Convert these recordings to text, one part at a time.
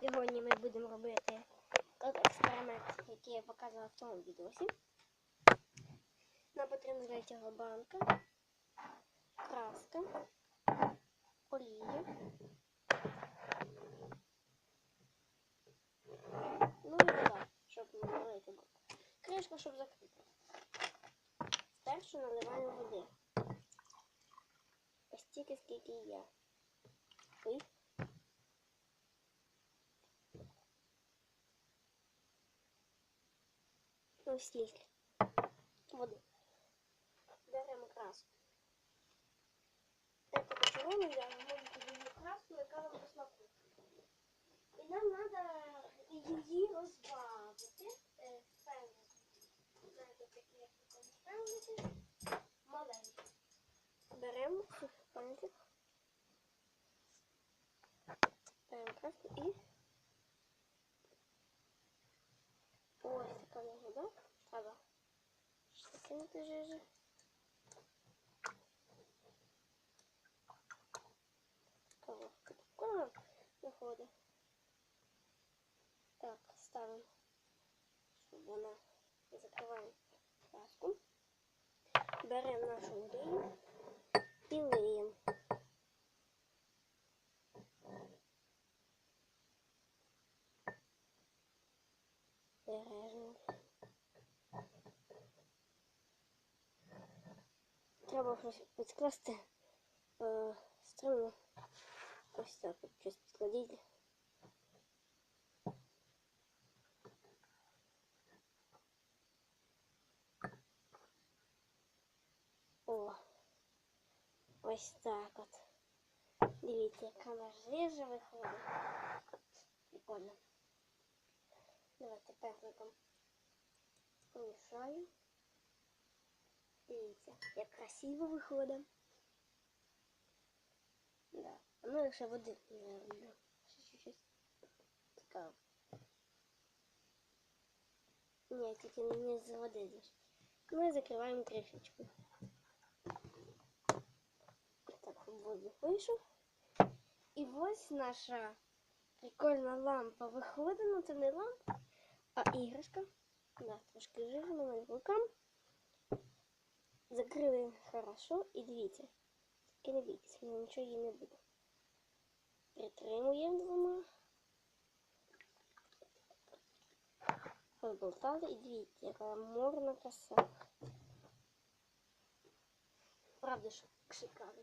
Сьогодні ми будемо робити експеримент, який я показувала в тому відосі. Нам потрібна для цього банка, краска, олія. Ну і вода, щоб налити банку. Кришка, щоб закрити. Спершу наливаємо води. Ось тільки скільки є. Ось стільки. Води. Беремо краску. Це червону я можете білу краску, яка вам по. І нам треба її розбавити. Певно. Знаєте. Беремо пальчик. Беремо краску і ось така вода. Треба закинути жижі. Коробка такого виходить. Так, ставимо, щоб вона закриваємо краску. Беремо нашу олію і лиємо. Бережно. Треба щось підкласти. Е, Стримно. Ось так от щось підкладіть. О, ось так от. Дивіться, яка наша жижа виходить. От, прикольно. Давайте пензликом помішаю. Дивіться, як красиво виходить. Да. Ну лише води роблю. Ще чуть-чуть. Цікаво. Ні, не з води здесь. Ми закриваємо кришечку. Так, воздух вийшов. І ось наша прикольна лампа виходить. Ну це не лампа, а іграшка. Да, трошки жирно мене рукам. Закрили хорошо і дивіться. Тільки не бійтесь, мені нічого не буде. Притримуємо двома. Розболтали і дивіться, яка морна краса. Правда, шикарно.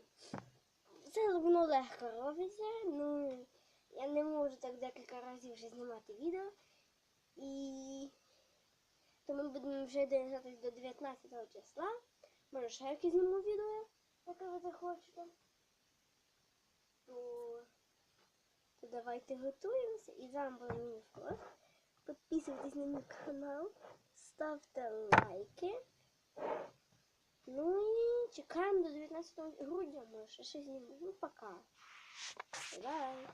Це воно легко робиться, ну я не можу так декілька разів вже знімати відео. І тому ми будемо вже доїжджати до 19 числа. Може ще якесь зніму відео, яке ви захочете. То, давайте готуємося і з вами була вкус. Підписуйтесь на мій канал, ставте лайки. Ну і чекаємо до 19 грудня, може ще зніму. Ну пока. Бай.